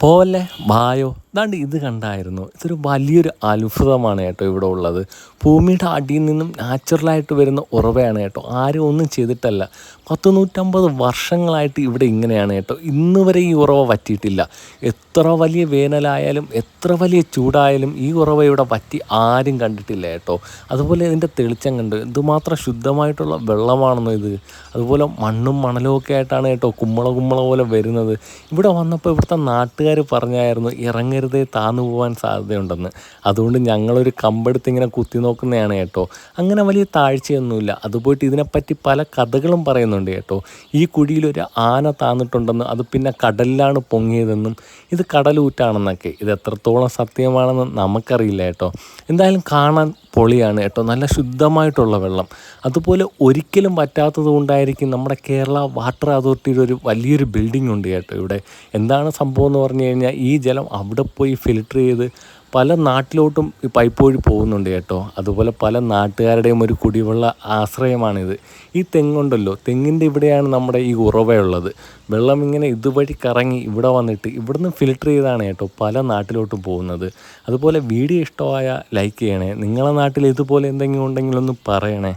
പോവല്ലേ ബായോ ദാണ്ട് ഇത് കണ്ടായിരുന്നു. ഇതൊരു വലിയൊരു അത്ഭുതമാണ് കേട്ടോ ഇവിടെ ഉള്ളത്. ഭൂമിയുടെ അടിയിൽ നിന്നും നാച്ചുറലായിട്ട് വരുന്ന ഉറവയാണ് കേട്ടോ. ആരും ഒന്നും ചെയ്തിട്ടല്ല. പത്ത് നൂറ്റമ്പത് വർഷങ്ങളായിട്ട് ഇവിടെ ഇങ്ങനെയാണ് കേട്ടോ. ഇന്ന് വരെ ഈ ഉറവ വറ്റിയിട്ടില്ല. എത്ര വലിയ വേനലായാലും എത്ര വലിയ ചൂടായാലും ഈ ഉറവ ഇവിടെ വറ്റി ആരും കണ്ടിട്ടില്ല കേട്ടോ. അതുപോലെ ഇതിന്റെ തെളിച്ചം കണ്ട് ഇതുമാത്രം ശുദ്ധമായിട്ടുള്ള വെള്ളമാണെന്നോ ഇത്? അതുപോലെ മണ്ണും മണലും ഒക്കെ ആയിട്ടാണ് കേട്ടോ കുമ്മള കുമ്മള പോലെ വരുന്നത്. ഇവിടെ വന്നപ്പോൾ ഇവിടുത്തെ നാട്ടുകാർ പറഞ്ഞായിരുന്നു ഇറങ്ങരുതേ താന്നു പോകാൻ സാധ്യതയുണ്ടെന്ന്. അതുകൊണ്ട് ഞങ്ങളൊരു കമ്പെടുത്ത് ഇങ്ങനെ കുത്തി നോക്കുന്നതാണ് കേട്ടോ. അങ്ങനെ വലിയ താഴ്ചയൊന്നുമില്ല. അതുപോയിട്ട് ഇതിനെപ്പറ്റി പല കഥകളും പറയുന്നുണ്ട് കേട്ടോ. ഈ കുഴിയിൽ ഒരു ആന താന്നിട്ടുണ്ടെന്നും അത് പിന്നെ കടലിലാണ് പൊങ്ങിയതെന്നും ഇത് കടലൂറ്റാണെന്നൊക്കെ. ഇത് എത്രത്തോളം സത്യമാണെന്ന് നമുക്കറിയില്ല കേട്ടോ. എന്തായാലും കാണാൻ പൊളിയാണ് കേട്ടോ. നല്ല ശുദ്ധമായിട്ടുള്ള വെള്ളം. അതുപോലെ ഒരിക്കലും പറ്റാത്തത് കൊണ്ടായിരിക്കും നമ്മുടെ കേരള വാട്ടർ അതോറിറ്റിയുടെ ഒരു വലിയൊരു ബിൽഡിംഗ് ഉണ്ട് കേട്ടോ ഇവിടെ. എന്താണ് സംഭവം എന്ന് പറഞ്ഞു കഴിഞ്ഞാൽ ഈ ജലം അവിടെ പോയി ഫിൽട്ടർ ചെയ്ത് പല നാട്ടിലോട്ടും ഈ പൈപ്പ് വഴി പോകുന്നുണ്ട് കേട്ടോ. അതുപോലെ പല നാട്ടുകാരുടെയും ഒരു കുടിവെള്ള ആശ്രയമാണിത്. ഈ തെങ്ങുണ്ടല്ലോ തെങ്ങിന്റെ ഇവിടെയാണ് നമ്മുടെ ഈ ഉറവയുള്ളത്. വെള്ളം ഇങ്ങനെ ഇതുവഴി കറങ്ങി ഇവിടെ വന്നിട്ട് ഇവിടുന്ന് ഫിൽട്ടർ ചെയ്താണ് കേട്ടോ പല നാട്ടിലോട്ടും പോകുന്നത്. അതുപോലെ വീഡിയോ ഇഷ്ടമായ ലൈക്ക് ചെയ്യണേ. നിങ്ങളെ നാട്ടിൽ ഇതുപോലെ എന്തെങ്കിലും ഉണ്ടെങ്കിലൊന്ന് പറയണേ.